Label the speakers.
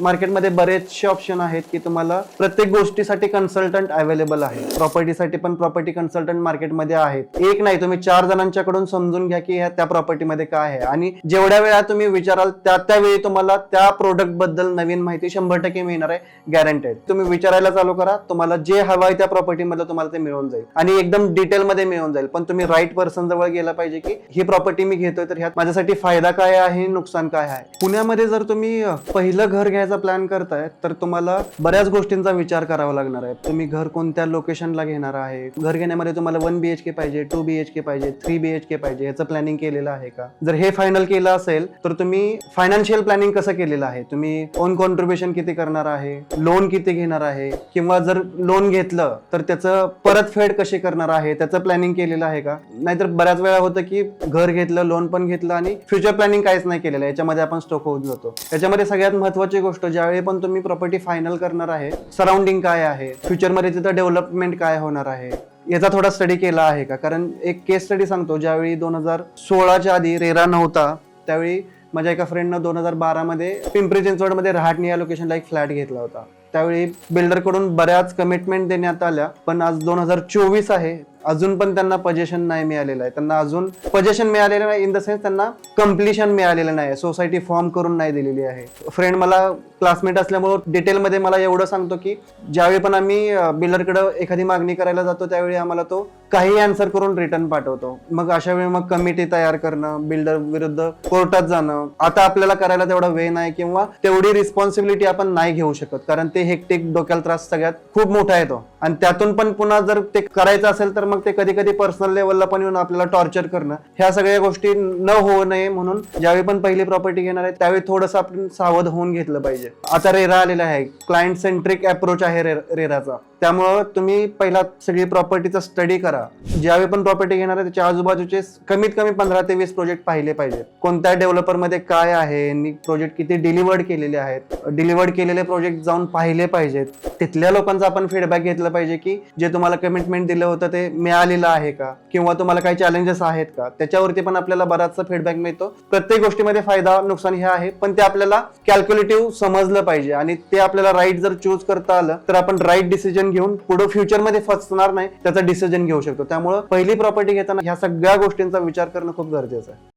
Speaker 1: मार्केटमध्ये बरेचसे ऑप्शन आहेत की तुम्हाला प्रत्येक गोष्टीसाठी कन्सल्टंट अवेलेबल आहे. प्रॉपर्टीसाठी पण प्रॉपर्टी कन्सल्टंट मार्केटमध्ये आहेत. एक नाही तुम्ही चार जणांच्याकडून समजून घ्या की ह्या त्या प्रॉपर्टीमध्ये काय आहे. आणि जेवढ्या वेळा तुम्ही विचाराल त्या त्यावेळी तुम्हाला त्या प्रोडक्टबद्दल नवीन माहिती शंभर टक्के मिळणार आहे गॅरंटेड तुम्ही विचारायला चालू करा तुम्हाला जे हवं आहे त्या प्रॉपर्टीमध्ये तुम्हाला ते मिळून जाईल. आणि एकदम डिटेलमध्ये मिळून जाईल. पण तुम्ही राईट पर्सन जवळ गेला पाहिजे की ही प्रॉपर्टी मी घेतोय तर ह्यात माझ्यासाठी फायदा काय आहे नुकसान काय आहे? पुण्यामध्ये जर तुम्ही पहिलं घर करायचा प्लॅन करताय तर तुम्हाला बऱ्याच गोष्टींचा विचार करावा लागणार आहे. तुम्ही घर कोणत्या लोकेशनला घेणार आहे? घर घेण्यामध्ये तुम्हाला वन बी एच के पाहिजे टू बी एच के पाहिजे थ्री बी एच के पाहिजे याचं प्लॅनिंग केलेलं आहे का? जर हे फायनल केलं असेल तर तुम्ही फायनान्शियल प्लॅनिंग कसं केलेलं आहे? तुम्ही ओन कॉन्ट्रीब्युशन किती करणार आहे? लोन किती घेणार आहे? किंवा जर लोन घेतलं तर त्याचं परतफेड कशी करणार आहे? त्याचं प्लॅनिंग केलेलं आहे का? नाहीतर बऱ्याच वेळा होतं की घर घेतलं लोन पण घेतलं आणि फ्युचर प्लॅनिंग काहीच नाही केलेलं याच्यामध्ये आपण स्टॉक होऊन जातो त्याच्यामध्ये सगळ्यात महत्वाची गोष्ट ज्यावेळी पण तुम्ही प्रॉपर्टी फायनल करणार आहे सराउंडिंग काय आहे फ्युचरमध्ये तिथं डेव्हलपमेंट काय होणार आहे याचा थोडा स्टडी केला आहे का? कारण एक केस स्टडी सांगतो ज्यावेळी दोन हजार सोळाच्या आधी रेरा नव्हता त्यावेळी माझ्या एका फ्रेंडनं दोन हजार बारामध्ये पिंपरी चिंचवडमध्ये रहाटणी या लोकेशनला एक फ्लॅट घेतला होता. त्यावेळी बिल्डरकडून बऱ्याच कमिटमेंट देण्यात आल्या पण आज दोन हजार चोवीस आहे अजून पण त्यांना पजेशन नाही मिळालेलं आहे. त्यांना अजून पजेशन मिळालेलं नाही इन द सेन्स त्यांना कम्प्लिशन मिळालेलं नाही सोसायटी फॉर्म करून नाही दिलेली आहे. फ्रेंड मला क्लासमेट असल्यामुळं डिटेलमध्ये मला एवढं सांगतो की ज्यावेळी पण आम्ही बिल्डरकडे एखादी मागणी करायला जातो त्यावेळी आम्हाला तो काही आन्सर करून रिटर्न पाठवतो. मग अशा वेळी मग कमिटी तयार करणं बिल्डर विरुद्ध कोर्टात जाणं आता आपल्याला करायला तेवढा वेळ नाही किंवा तेवढी रिस्पॉन्सिबिलिटी आपण नाही घेऊ शकत. कारण ते हेक्टिक डोक्याला त्रास सगळ्यात खूप मोठा येतो आणि त्यातून पण पुन्हा जर ते करायचं असेल तर मग ते कधी कधी पर्सनल लेवलला पण येऊन आपल्याला टॉर्चर करणं. ह्या सगळ्या गोष्टी न होऊ नये म्हणून ज्यावेळी पण पहिली प्रॉपर्टी घेणार आहे त्यावेळी थोडंसं आपण सावध होऊन घेतलं पाहिजे. आता रेरा आलेला आहे. क्लायंट सेंट्रिक अप्रोच आहे रे- रेराचा. त्यामुळं तुम्ही पहिला सगळी प्रॉपर्टीचा स्टडी करा. ज्यावेळी पण प्रॉपर्टी घेणार आहे त्याच्या आजूबाजूचे कमीत कमी पंधरा ते वीस प्रोजेक्ट पाहिले पाहिजे. कोणत्या डेव्हलपरमध्ये काय आहे प्रोजेक्ट किती डिलिव्हर्ड केलेले आहेत. डिलिव्हर्ड केलेले प्रोजेक्ट जाऊन पाहिले पाहिजेत. तिथल्या लोकांचा आपण फीडबॅक घेतला पाहिजे की जे तुम्हाला कमिटमेंट दिलं होतं ते मिळालेलं आहे का? किंवा तुम्हाला काही चॅलेंजेस आहेत का? त्याच्यावरती पण आपल्याला बराचसा फीडबॅक मिळतो. प्रत्येक गोष्टीमध्ये फायदा नुकसान हे आहे पण ते आपल्याला कॅल्क्युलेटिव्ह समजलं पाहिजे आणि ते आपल्याला राईट जर चूज करता आलं तर आपण राईट डिसिजन घेऊन पुढे फ्युचरमध्ये फसणार नाही त्याचा डिसिजन घेऊ शकतो. त्यामुळे पहिली प्रॉपर्टी घेताना ह्या सगळ्या गोष्टींचा विचार करणं खूप गरजेचं आहे.